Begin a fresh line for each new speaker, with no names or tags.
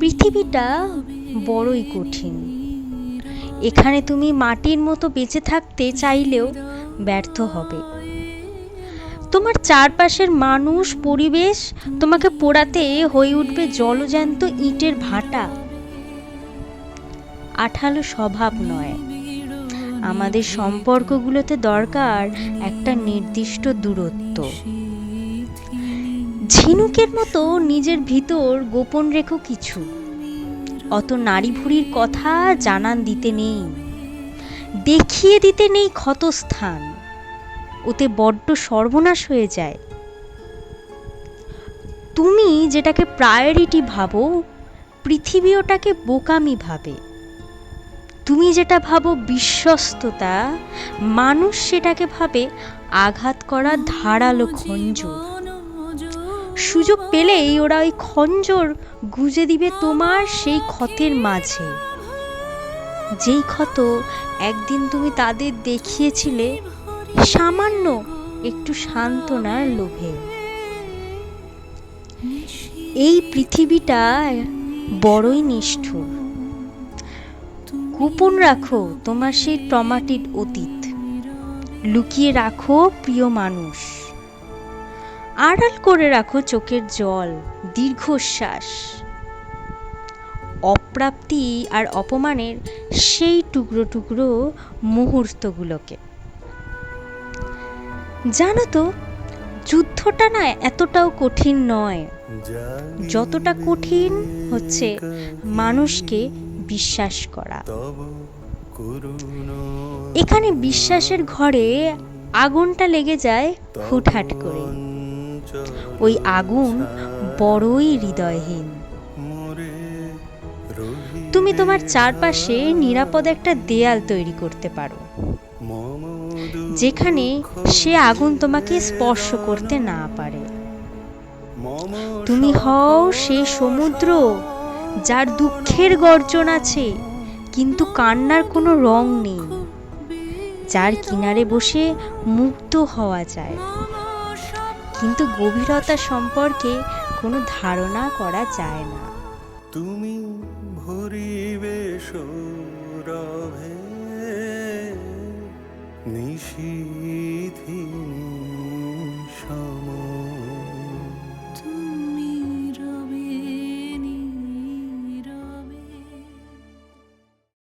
পৃথিবীটা বড়ই কঠিন। এখানে তুমি মাটির মতো বেঁচে থাকতে চাইলেও ব্যর্থ হবে। তোমার চারপাশের মানুষ, পরিবেশ তোমাকে পোড়াতে হয়ে উঠবে জলজ্যান্ত ইটের ভাটা। আঠালো স্বভাব নয়। আমাদের সম্পর্কগুলোতে দরকার একটা নির্দিষ্ট দূরত্ব। ঝিনুকের মতো নিজের ভিতর গোপন রেখো কিছু। অত নারী ভুড়ির কথা জানান দিতে নেই। দেখিয়ে দিতে নেই ক্ষতস্থান। ওতে বড্ড সর্বনাশ হয়ে যায়। তুমি যেটাকে প্রায়োরিটি ভাবো, পৃথিবী ওটাকে বোকামি ভাবে। তুমি যেটা ভাবো বিশ্বস্ততা, মানুষ সেটাকে ভাবে আঘাত করা ধারালো খঞ্জর। সুযোগ পেলেই ওরা ওই খঞ্জর গুজে দিবে তোমার সেই ক্ষতের মাঝে। যেই ক্ষত একদিন তুমি তাদের দেখিয়েছিলে, সামান্য একটু সান্ত্বনার লোভে। এই পৃথিবীটা বড়ই নিষ্ঠুর। গোপন রাখো তোমার সেই ট্রমাটিড অতীত। লুকিয়ে রাখো প্রিয় মানুষ। আড়াল করে রাখো চোখের জল, দীর্ঘশ্বাস। অপ্রাপ্তি আর অপমানের সেই টুকরো টুকরো মুহূর্তগুলোকে। জানো তো, যুদ্ধটা না এতটাও কঠিন নয়। যতটা কঠিন হচ্ছে মানুষকে বিশ্বাস করা। এখানে বিশ্বাসের ঘরে আগুনটা লেগে যায় হুটহাট করে ওই আগুন বড়ই হৃদয়হীন। তুমি তোমার চারপাশে নিরাপদ একটা দেয়াল তৈরি করতে পারো, যেখানে সে আগুন তোমাকে স্পর্শ করতে না পারে। তুমি হও সে সমুদ্র, যার দুঃখের গর্জন আছে, কিন্তু কান্নার কোনো রং নেই, যার কিনারে বসে মুক্ত হওয়া যায়। কিন্তু গভীরতা সম্পর্কে কোনো ধারণা করা যায় না।
তুমি নিশীথি